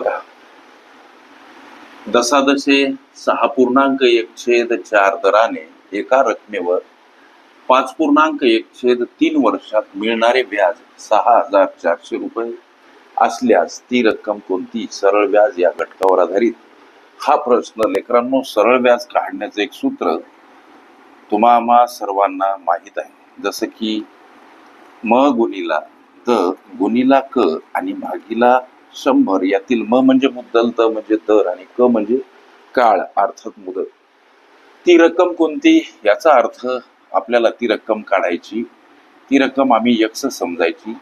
बघा. दसादशे सहा पूर्णांक एक छेद चार दराने एका रकमेवर पाच पूर्णांक एक छेद तीन वर्षात मिळणारे व्याज सहा हजार चारशे रुपये. असल्यास ती रक्कम कोणती? सरळ व्याज या घटकावर आधारित. हा प्रश्न लेकरांनो सरळ व्याज काढण्याचं एक सूत्र तुम्हा सर्वांना माहीत आहे. जसं की म गुणिला द गुणिला क आणि भागीला शंभर यातील म म्हणजे मुद्दल द म्हणजे दर आणि क म्हणजे काळ अर्थात मुदत. ती रक्कम कोणती? याचा अर्थ आपल्याला ती रक्कम काढायची. ती रक्कम आम्ही यक्ष समजायची.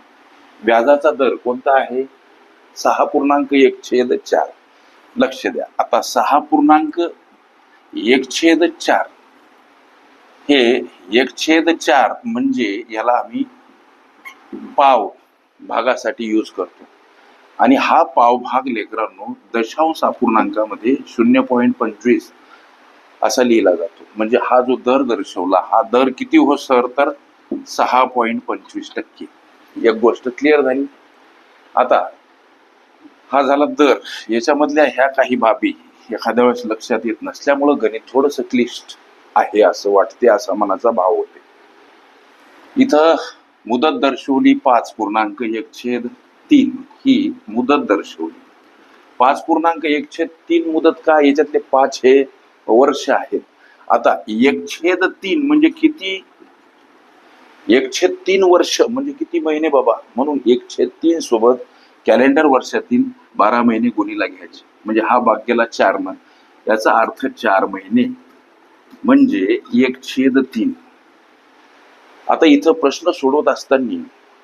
व्याजाचा दर कोणता आहे? सहा पूर्णांक एक छेद चार. लक्ष द्या. आता सहा पूर्णांक एक छेद चार. हे एक छेद चार म्हणजे याला आम्ही पाव भागासाठी यूज करतो. आणि हा पाव भाग लेकरांनो दशांश अपूर्णांकामध्ये शून्य पॉईंट पंचवीस असा लिहिला जातो. म्हणजे हा जो दर दर्शवला हा दर किती हो सर? तर सहा पॉईंट पंचवीस टक्के. एक गोष्ट क्लिअर झाली? आता हा झाला दर. याच्यामधल्या ह्या काही बाबी एखाद्या वेळेस लक्षात येत नसल्यामुळं गणित थोडंसं क्लिष्ट आहे असं वाटते असा मनाचा भाव होते. इथं मुदत दर्शवली पाच पूर्णांक एक छेद तीन ही मुदत दर्शवली. पाच पूर्णांक एकछेद तीन मुदत का? याच्यातले पाच हे वर्ष आहेत. आता एक छेद तीन म्हणजे किती? एकछेद तीन वर्ष म्हणजे किती महिने बाबा? म्हणून एकछेद तीन सोबत कॅलेंडर वर्षातील बारा महिने गुणीला घ्यायचे. म्हणजे हा भाग चार महिने याचा अर्थ चार महिने. म्हणजे एक छेद तीन. आता इथं प्रश्न सोडवत असताना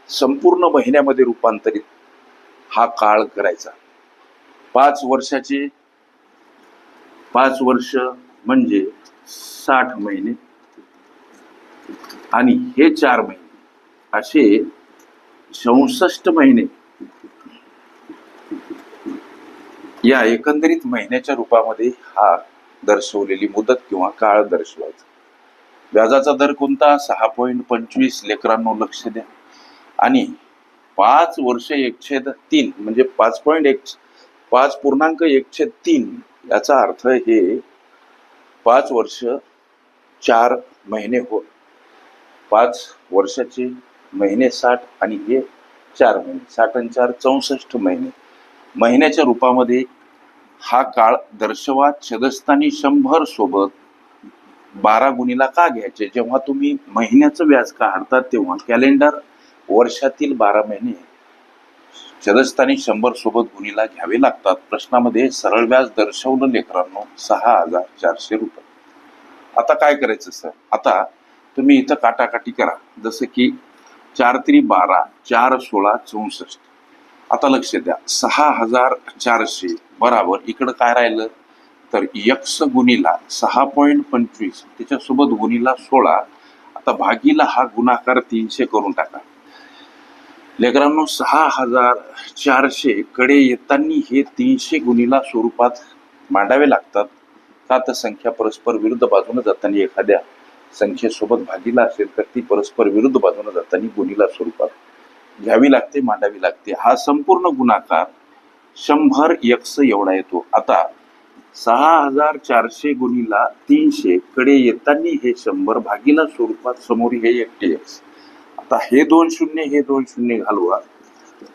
संपूर्ण महिन्यामध्ये रूपांतरित हा काळ करायचा. पाच वर्षाचे पाच वर्ष म्हणजे साठ महिने. आणि हे चार महिने असे चौसष्ट महिने या एकंदरीत महिन्याच्या रूपामध्ये हा दर्शवलेली मुदत किंवा काळ दर्शवायचा. व्याजाचा दर कोणता? सहा पॉईंट पंचवीस. लेकरांनो लक्ष द्या. आणि पाच वर्ष एकशेद तीन म्हणजे पाच पॉईंट एक पाच पूर्णांक एकशे तीन याचा अर्थ हे पाच वर्ष चार महिने होत पाच वर्षाचे महिने साठ आणि हे चार महिने साठ आणि चार चौसष्ट महिने. महिन्याच्या रूपामध्ये हा काळ दर्शवा छदस्थानी शंभर सोबत बारा गुणीला का घ्यायचे? जेव्हा तुम्ही महिन्याचं व्याज काढतात तेव्हा कॅलेंडर वर्षातील बारा महिने छदस्थानी शंभर सोबत गुणीला घ्यावे लागतात. प्रश्नामध्ये सरळ व्याज दर्शवलं लेकरांनो सहा हजार चारशे रुपये. आता काय करायचं सर? आता तुम्ही इथं काटाकाटी करा. जसं की चार तरी बारा चार सोळा चौसष्ट. आता लक्ष द्या. सहा हजार चारशे बराबर इकडं काय राहिलं? तर यक्ष गुणीला सहा पॉईंट पंचवीस. त्याच्यासोबत गुणीला सोळा. आता भागीला हा गुणाकार तीनशे करून टाका. लेकरांनो सहा हजार चारशे कडे येताना हे तीनशे गुणीला स्वरूपात मांडावे लागतात. का तर संख्या परस्पर विरुद्ध बाजूने जाताना एखाद्या संख्येसोबत भागीला असेल तर ती परस्पर विरुद्ध बाजूने जाताना गुणीला स्वरूपात घ्यावी लागते मांडावी लागते. हा संपूर्ण गुणाकार शंभर यक्ष एवढा येतो. आता सहा हजार चारशे गुणीला तीनशे कडे येताना हे शंभर भागीला स्वरूपात समोर हे एकटे यक्ष. आता हे दोन शून्य हे दोन शून्य घालवा.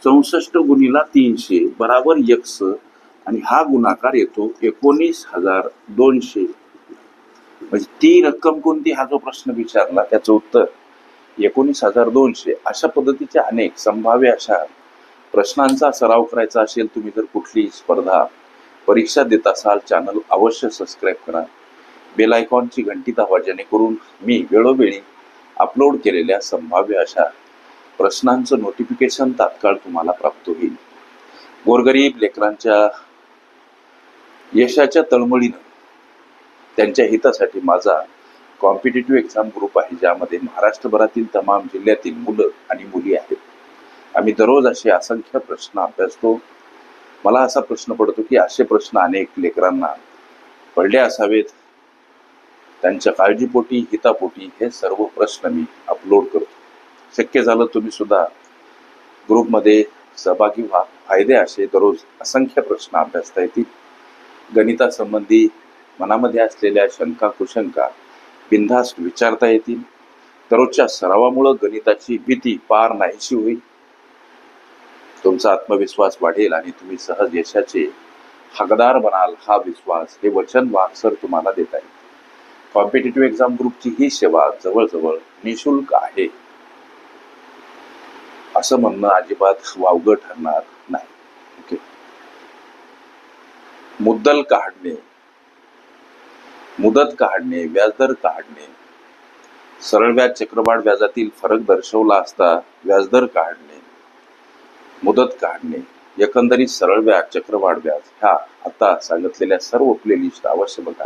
चौसष्ट गुणीला तीनशे बराबर यक्ष आणि हा गुणाकार येतो एकोणीस हजार दोनशे. म्हणजे ती रक्कम कोणती? हा जो प्रश्न विचारला त्याचं उत्तर एकोणीस हजार दोनशे. अशा पद्धतीच्या अनेक संभाव्य अशा प्रश्नांचा सराव करायचा असेल तुम्ही जर कुठलीही स्पर्धा परीक्षा देत असाल चॅनल अवश्य सबस्क्राईब करा. बेल आयकॉनची घंटी दाबा जेणेकरून मी वेळोवेळी अपलोड केलेल्या संभाव्य अशा प्रश्नांचं नोटिफिकेशन तात्काळ तुम्हाला प्राप्त होईल. गोरगरीब लेकरांच्या यशाच्या तळमळीनं त्यांच्या हितासाठी माझा कॉम्पिटेटिव्ह एक्झाम ग्रुप आहे ज्यामध्ये महाराष्ट्रभरातील तमाम जिल्ह्यातील मुलं आणि मुली आहेत. आम्ही दररोज असे असंख्य प्रश्न अभ्यासतो. मला असा प्रश्न पडतो की असे प्रश्न अनेक लेकरांना पडले असावेत. त्यांच्या काळजीपोटी हितापोटी हे सर्व प्रश्न मी अपलोड करतो. शक्य झालं तुम्ही सुद्धा ग्रुपमध्ये सहभागी व्हा. फायदे असे दररोज असंख्य प्रश्न अभ्यासता येतील. गणितासंबंधी मनामध्ये असलेल्या शंका कुशंका बिनधास्त विचारता येतील. दररोजच्या सरावामुळं गणिताची भीती पार नाहीशी होईल. तुमचा आत्मविश्वास वाढेल आणि तुम्ही सहज यशाचे हकदार बनाल हा विश्वास हे वचन वाक्सर तुम्हाला देता येईल. कॉम्पिटेटिव्ह एक्झाम ग्रुपची ही सेवा जवळजवळ निशुल्क आहे. असं म्हणणं अजिबात वावगं ठरणार नाही. ओके मुद्दल काढणे मुदत काढणे व्याजदर काढणे सरळ व्याज चक्रवाढ व्याजातील फरक दर्शवला असता व्याजदर काढणे मुदत काढणे एकंदरीत सरळ व्याज चक्रवाढ व्याज ह्या आता सांगितलेल्या सर्व प्लेलिस्ट अवश्य बघा.